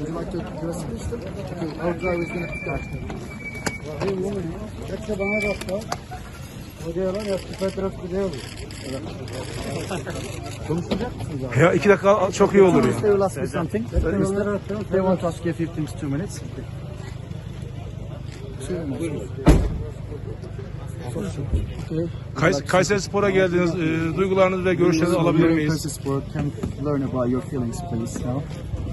Would you like to give us a pistol? Okay, our driver is going to pick up. Hepsi bana baktı. O diyor lan eski Petros gidiyor. Konuşacak mısınız abi? Ya iki dakika çok iyi olur ya. They will ask you something. They want to ask you a Okay. Kays Kayseri Spor'a geldiniz. E, duygularınızı ve görüşlerinizi alabilir miyiz? Kayseri Sport, can we learn about your feelings, please, now?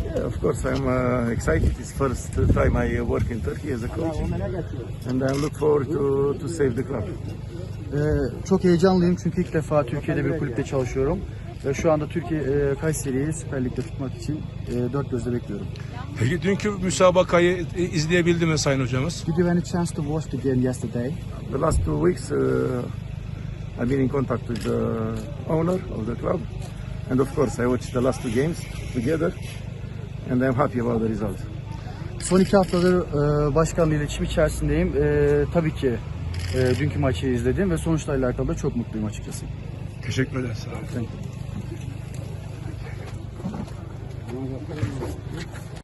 Yeah, of course, I'm uh, excited. It's first time I work in Turkey as a coach, and I look forward to, to save the club. Ee, çok heyecanlıyım çünkü ilk defa Türkiye'de bir kulüpte çalışıyorum. Ve şu anda Türkiye e, Kayseri'yi Süper Lig'de tutmak için e, dört gözle bekliyorum. Peki dünkü müsabakayı e, izleyebildi mi Sayın Hocamız? Did you have any chance to watch the game yesterday? The last two weeks, uh, I've been in contact with the owner of the club, and of course, I watched the last two games together, and I'm happy about the result. Son iki haftadır e, başkanla iletişim içerisindeyim. E, tabii ki e, dünkü maçı izledim ve sonuçlarla alakalı da çok mutluyum açıkçası. Teşekkür ederiz. Sağ olun. Thank you.